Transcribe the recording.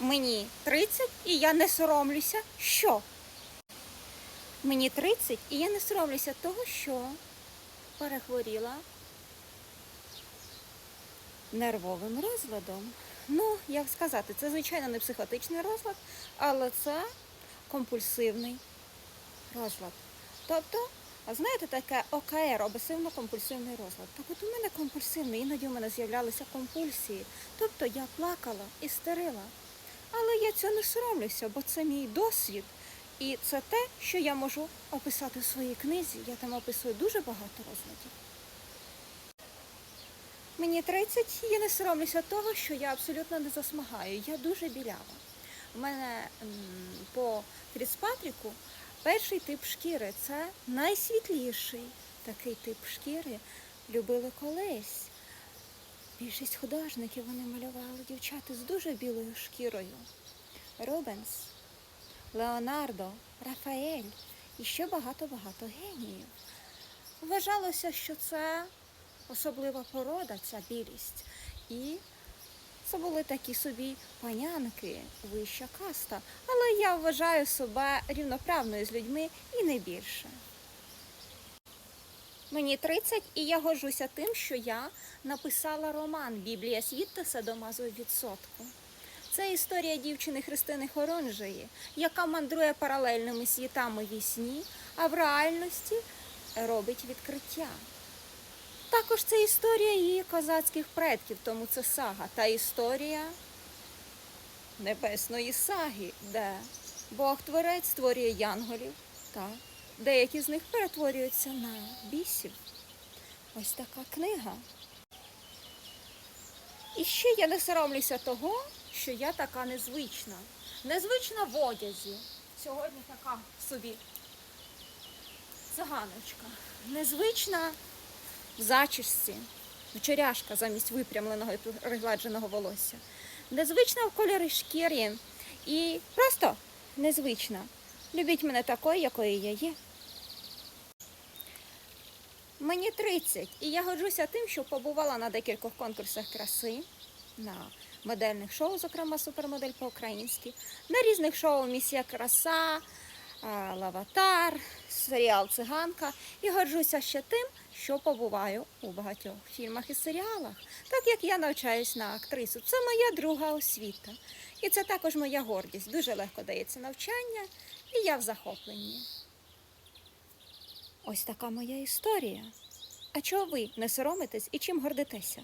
Мені 30 і я не соромлюся. Що? Мені 30 і я не соромлюся того, що перехворіла нервовим розладом. Ну, як сказати, це звичайно не психотичний розлад, але це компульсивний розлад. Тобто, а знаєте, таке ОКР, обсесивно-компульсивний розлад. Так от у мене компульсивний, іноді у мене з'являлися компульсії. Тобто я плакала і стерила. Але я цього не соромлюся, бо це мій досвід. І це те, що я можу описати в своїй книзі. Я там описую дуже багато розладів. Мені 30, я не соромлюся того, що я абсолютно не засмагаю. Я дуже білява. У мене по Фріцпатріку перший тип шкіри це найсвітліший такий тип шкіри. Любили колись. Більшість художників вони малювали дівчата з дуже білою шкірою. Рубенс, Леонардо, Рафаель і ще багато-багато геніїв. Вважалося, що це особлива порода, ця білість. І це були такі собі панянки, вища каста. Але я вважаю себе рівноправною з людьми і не більше. Мені 30, і я горжуся тим, що я написала роман Біблія світу Садомазу відсотку. Це історія дівчини Христини Хорунжої, яка мандрує паралельними світами вісні, а в реальності робить відкриття. Також це історія її козацьких предків, тому це сага та історія небесної саги, де Бог Творець створює янголів, та деякі з них перетворюються на бісів. Ось така книга. І ще я не соромлюся того, що я така незвична. Незвична в одязі. Сьогодні така собі циганочка. Незвична в зачісці, вечеряшка замість випрямленого і пригладженого волосся. Незвична в кольорі шкіри і просто незвична. Любіть мене такою, якою я є. Мені 30, і я горжуся тим, що побувала на декількох конкурсах краси, на модельних шоу, зокрема супермодель по-українськи, на різних шоу Місія краса, Лаватар, серіал Циганка. І горжуся ще тим, що побуваю у багатьох фільмах і серіалах, так як я навчаюсь на актрису. Це моя друга освіта. І це також моя гордість. Дуже легко дається навчання, і я в захопленні. Ось така моя історія. А чого ви не соромитесь і чим гордитеся?